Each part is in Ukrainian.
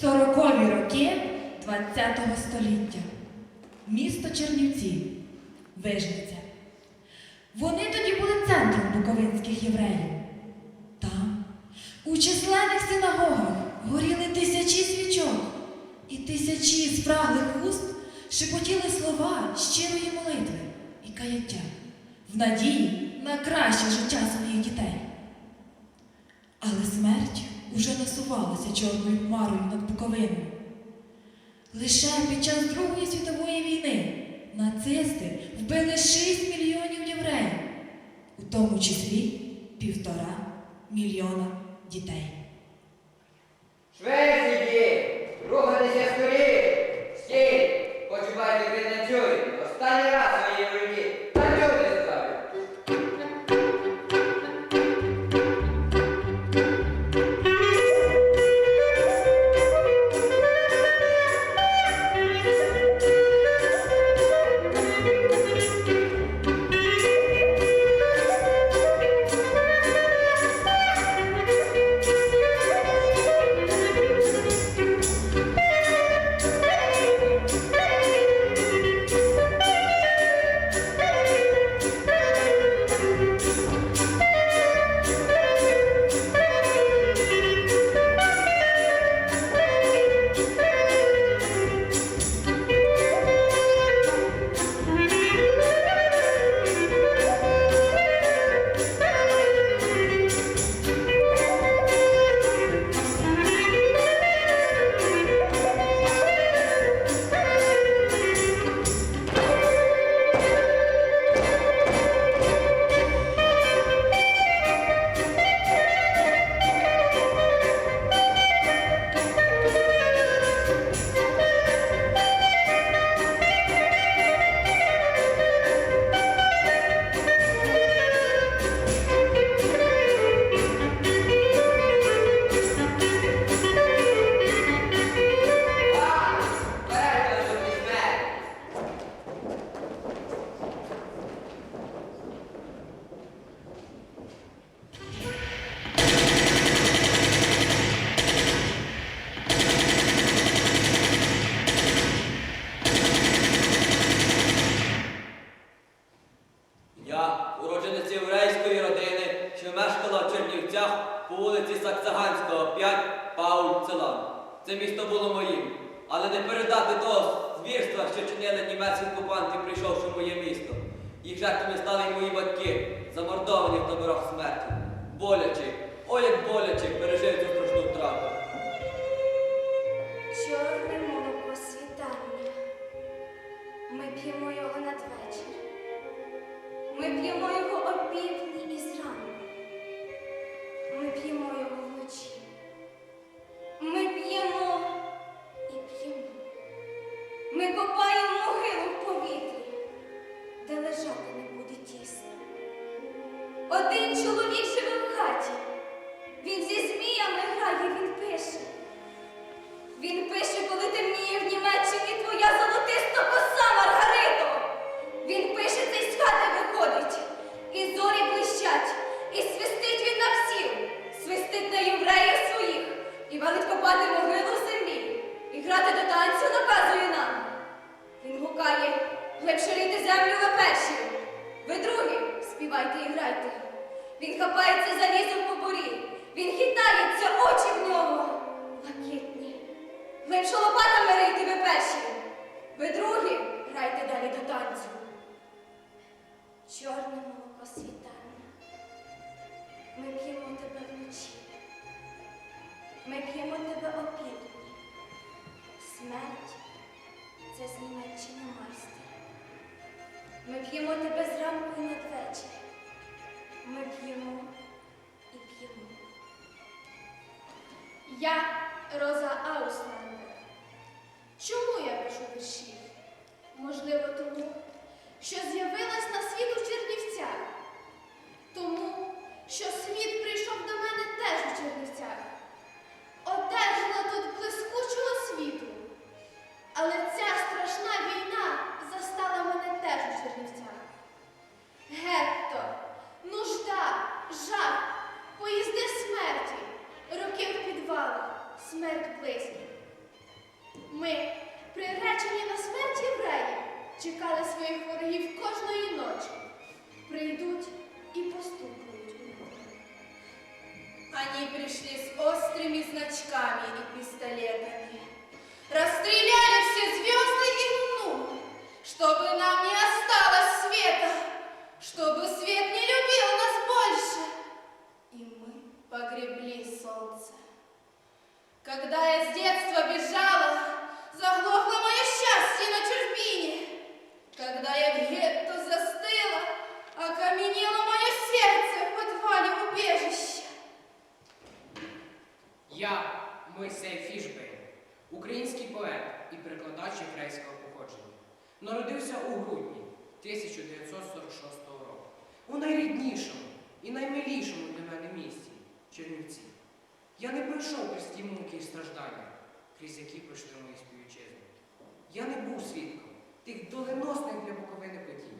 Сорокові роки ХХ століття. Місто Чернівці, Вижниця. Вони тоді були центром буковинських євреїв. Там, у численних синагогах, горіли тисячі свічок, і тисячі спраглих вуст шепотіли слова щирої молитви і каяття в надії на краще життя своїх дітей. Але смерть уже насувалася чорною хмарою над Буковиною. Лише під час Другої світової війни нацисти вбили 6 мільйонів євреїв, у тому числі півтора мільйона дітей. Швейці, рухатися скоріше! Мешкала по вулиці Саксаганського, 5, Пауль Целан. Це місто було моїм, але не передати того звірства, що чинили німецькі окупанти, прийшовши в моє місто. Їх жертвами стали й мої батьки, замордовані в таборах смерті. Боляче, ой, як боляче пережив цю страшну втрату. Чорне Один чоловік живе в хаті. Він зі зміями грає, він пише. Він пише, коли темніє в Німеччині твоя золотиста коса, Маргарито. Він пише, цей з хати виходить. І зорі блищать, і свистить він на всіх, свистить на євреїв своїх, і велить копати могилу в землі, і грати до танцю наказує нам. Він гукає, глибше рійте землю ви перші. Ви другі, співайте і грайте. Він хапається за лісом по борі, він хитається, очі в нього Лакитні. Глибше лопатами рийте ви перші. Я Роза Ауслендер. Чому я пишу вірші? Можливо, тому, що з'явилась на світ у Чернівцях. Тому, чекали своїх ворогів кожної ночі. Прийдуть і постукають у нас. Они пришли с острыми значками и пистолетами. Расстреляли все звезды и луну, чтобы нам не осталось света, чтобы свет не любил нас больше. И мы погребли солнце. Когда я с детства бежала, заглохло мое счастье на чужбине. Когда я гетто застыла, окаменело мое сердце в подвале убежища. Я Мойсей Фішбейн, український поет і перекладач єврейського походження. Народився у грудні 1946 року у найріднішому і наймилішому для мене місті Чернівці. Я не пройшов крізь ті муки і страждання, крізь які пройшли мої співвітчизники. Я не був свідком тих доленосних для Буковини подій,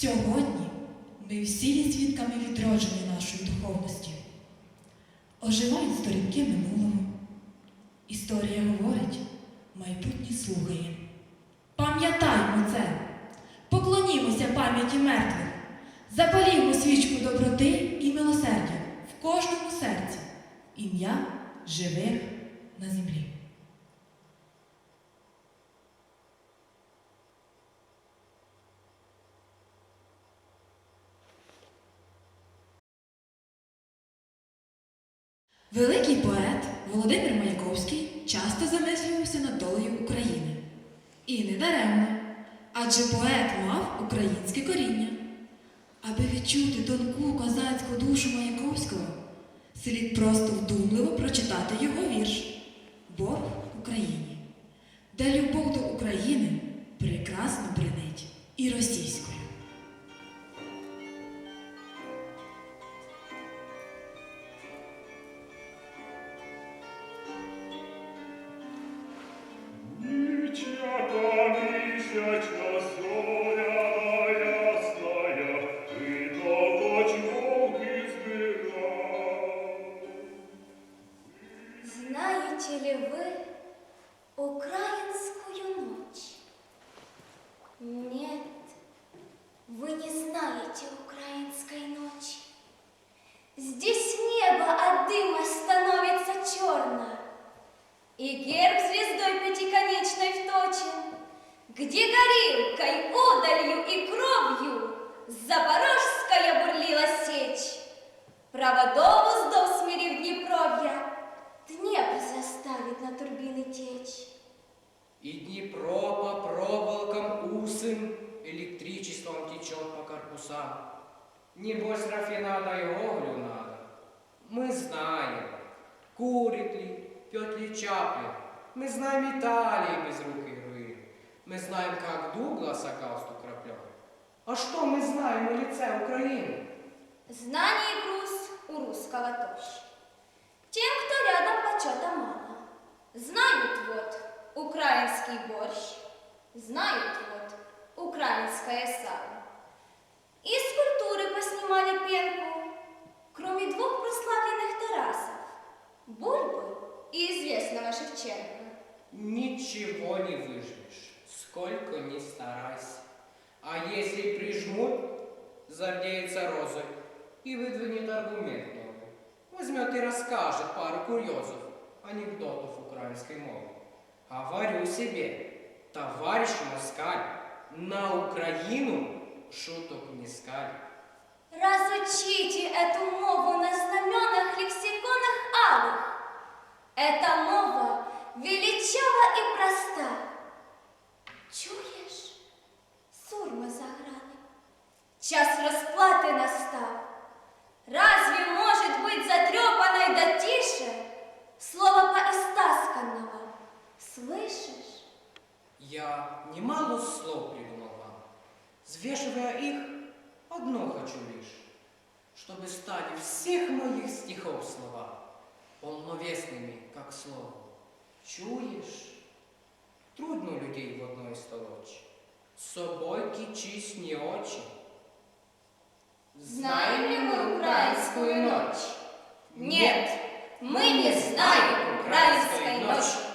Сьогодні ми всі є свідками відродження нашої духовності. Оживають сторінки минулого. Історія говорить, майбутнє слухає. Пам'ятаймо це, поклонімося пам'яті мертвих, запалімо свічку доброти і милосердя в кожному серці, ім'я живих на землі. Великий поет Володимир Маяковський часто замислювався над долею України. І не даремно, адже поет мав українське коріння. Аби відчути тонку козацьку душу Маяковського, слід просто вдумливо прочитати його вірш Бог Україні, де любов до України прекрасно бринить і російською. Нічяка місячна Небось, рафинада и оглю надо. Мы знаем, курит ли, пьет ли Чаплин. Мы знаем Италии без рук и героин. Мы знаем, как Дугласа галстук краплен. А что мы знаем о лице Украины? Знаний груз у русского тоже. Тем, кто рядом почета мало. Знают вот украинский борщ, знают вот украинское сало. Из культуры поснимали пенку, кроме двух прославленных Тарасов, Бульбы и известного Шевченко. Ничего не выживешь, сколько ни старайся. А если прижмут, зардеется розой и выдвинет аргумент. Возьмет и расскажет пару курьезов, анекдотов украинской мовы. Говорю себе, товарищ москаль, на Украину шуток нискаль. Разучите эту мову на знаменах лексиконах алых. Эта мова величава и проста. Чуешь? сурма заграли, час расплаты настал. Разве может быть затрепанной до тише слово поистасканного? Слышишь? Я немало слов привел взвешивая их, одно хочу лишь, чтобы стали всех моих стихов слова полновесными, как слово. Чуешь? Трудно людей в одной столочь, с собой кичись не очи. Знаем ли мы украинскую ночь? Нет, мы не знаем украинской ночи.